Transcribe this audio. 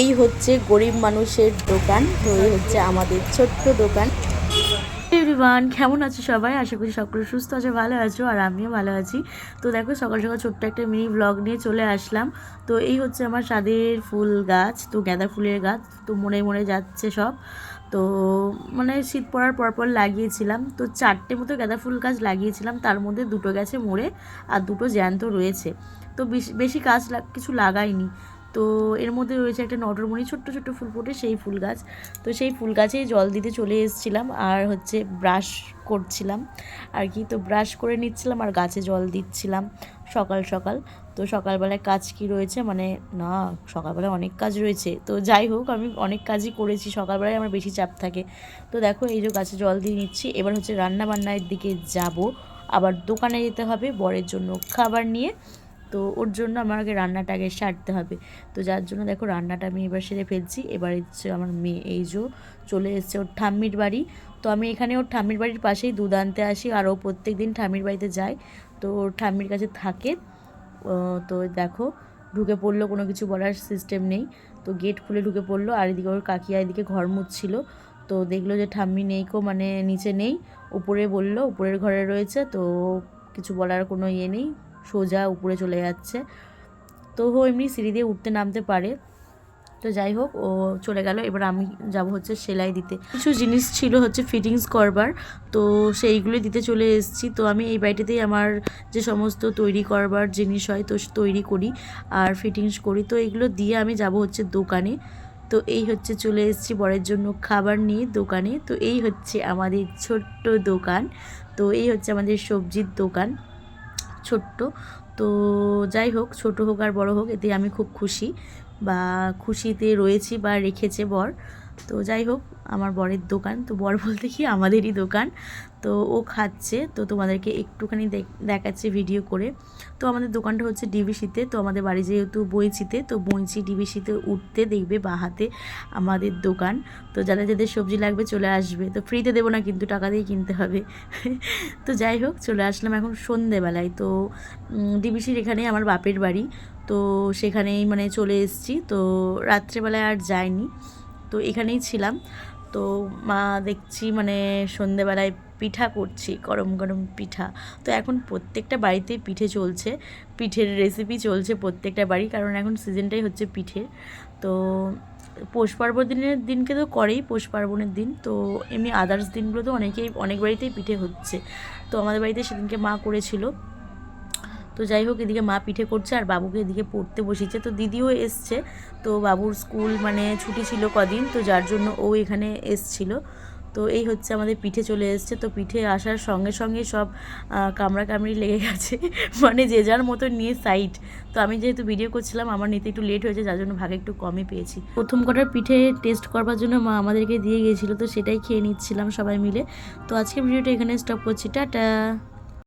এই হচ্ছে গরিব মানুষের দোকান তো এই হচ্ছে আমাদের ছোট্ট দোকান। এভরিওয়ান কেমন আছো সবাই? আশা করি সকলে সুস্থ আছে, ভালো আছো, আর আমিও ভালো আছি। তো দেখো, সকাল সকাল ছোট্ট একটা মিনি ব্লগ নিয়ে চলে আসলাম। তো এই হচ্ছে আমার স্বাদের ফুল গাছ, তো গাঁদা ফুলের গাছ, তো মনে মনে যাচ্ছে সব। তো মানে শীত পড়ার পর পর লাগিয়েছিলাম। তো চারটে মতো গাঁদা ফুল গাছ লাগিয়েছিলাম, তার মধ্যে দুটো গেছে মরে আর দুটো জ্যান্ত রয়েছে। তো বেশি বেশি গাছ কিছু লাগাইনি। তো এর মধ্যে রয়েছে একটা নটরমণি, ছোট্ট ছোট্ট ফুল ফোটে সেই ফুল গাছ। তো সেই ফুল গাছেই জল দিতে চলে এসেছিলাম আর হচ্ছে ব্রাশ করছিলাম আর কি। তো ব্রাশ করে নিচ্ছিলাম আর গাছে জল দিচ্ছিলাম সকাল সকাল। তো সকালবেলায় কাজ কি রয়েছে? মানে না, সকালবেলায় অনেক কাজ রয়েছে। তো যাই হোক, আমি অনেক কাজই করেছি। সকালবেলায় আমার বেশি চাপ থাকে। তো দেখো, এই যে গাছে জল দিয়ে নিচ্ছি। এবার হচ্ছে রান্না বান্নার দিকে যাব। আবার দোকানে যেতে হবে বরের জন্য খাবার নিয়ে। তো ওর জন্য আমার আগে রান্নাটা আগে সারতে হবে। তো যার জন্য দেখো রান্নাটা আমি এবার সেরে ফেলছি। এবার হচ্ছে আমার মেয়ে, এই যে চলে এসছে ওর ঠাম্মির বাড়ি। তো আমি এখানে ওর ঠাম্মির বাড়ির পাশেই দুধ আনতে আসি আর ও প্রত্যেক দিন ঠাম্মির বাড়িতে যায়। তো ওর ঠাম্মির কাছে থাকে। তো দেখো ঢুকে পড়ল, কোনো কিছু বলার সিস্টেম নেই। তো গেট খুলে ঢুকে পড়ল আর এদিকে ওর কাকিয়া এদিকে ঘর মুচ্ছিল তো দেখল যে ঠাম্মি নেই কো মানে নিচে নেই। উপরে বলল, উপরের ঘরে রয়েছে। তো কিছু বলার কোনো ইয়ে নেই। সোজা উপরে চলে যাচ্ছে। তো ও এমনি সিঁড়ি দিয়ে উঠতে নামতে পারে। তো যাই হোক, ও চলে গেল। এবার আমি যাব হচ্ছে সেলাই দিতে। কিছু জিনিস ছিল হচ্ছে ফিটিংস করবার। তো সেইগুলো দিতে চলে এসেছি। তো আমি এই বাড়িটাতেই আমার যে সমস্ত তৈরি করবার জিনিস হয়, তো তৈরি করি আর ফিটিংস করি। তো এগুলো দিয়ে আমি যাব হচ্ছে দোকানে। তো এই হচ্ছে চলে এসেছি বরের জন্য খাবার নিয়ে দোকানে। তো এই হচ্ছে আমাদের ছোট্ট দোকান। তো এই হচ্ছে আমাদের সবজির দোকান। ছোট্ট। তো যাই হোক, ছোট হোক আর বড় হোক এতে আমি খুব খুশি। বা খুশিতে রয়েছি বা রেখেছে বর। তো যাই হোক, আমার বরের দোকান। তো বর বলতে কি, আমাদেরই দোকান। তো ও খাচ্ছে। তো তোমাদেরকে একটুখানি দেখ- দেখাচ্ছি ভিডিও করে। তো আমাদের দোকানটা হচ্ছে ডিবিসিতে। তো আমাদের বাড়ি যেহেতু বইচিতে তো বইচি ডিবিসিতে উঠতে দেখবে বাহাতে আমাদের দোকান। তো যাদের যাদের সবজি লাগবে চলে আসবে। তো ফ্রিতে দেবো না, কিন্তু টাকা দিয়ে কিনতে হবে। তো যাই হোক, চলে আসলাম এখন সন্ধেবেলায়। তো ডিবিসির এখানে আমার বাপের বাড়ি। তো সেখানেই মানে চলে এসেছি। তো রাত্রেবেলায় আর যাইনি। তো এখানেই ছিলাম। তো মা দেখছি মানে সন্ধেবেলায় পিঠা করছি, গরম গরম পিঠা। তো এখন প্রত্যেকটা বাড়িতেই পিঠে চলছে, পিঠের রেসিপি চলছে প্রত্যেকটা বাড়ি, কারণ এখন সিজনটাই হচ্ছে পিঠের। তো পৌষ পার্বণ দিনের দিনকে তো করেই পৌষ পার্বণের দিন, তো এমনি আদার্স দিনগুলো তো অনেকেই, অনেক বাড়িতেই পিঠে হচ্ছে। তো আমাদের বাড়িতে সেদিনকে মা করেছিল। তো যাই হোক এদিকে মা পিঠে করছে আর বাবুকে এদিকে পড়তে বসিয়েছে। তো দিদিও এসছে তো বাবুর স্কুল মানে ছুটি ছিল কদিন তো যার জন্য ও এখানে এসছিল। তো এই হচ্ছে আমাদের পিঠে চলে এসছে। তো পিঠে আসার সঙ্গে সঙ্গে সব আহ, কামড়াকামড়ি লেগে গেছে মানে যে যার মতো নিয়ে সাইড তো আমি যেহেতু ভিডিও করছিলাম আমার নিতে একটু লেট হয়েছে যার জন্য ভাগে একটু কমই পেয়েছি। প্রথম কটার পিঠে টেস্ট করবার জন্য মা আমাদেরকে দিয়ে গিয়েছিল তো সেটাই খেয়ে নিচ্ছিলাম সবাই মিলে। তো আজকে ভিডিওটা এখানে স্টপ করছি। টাটা!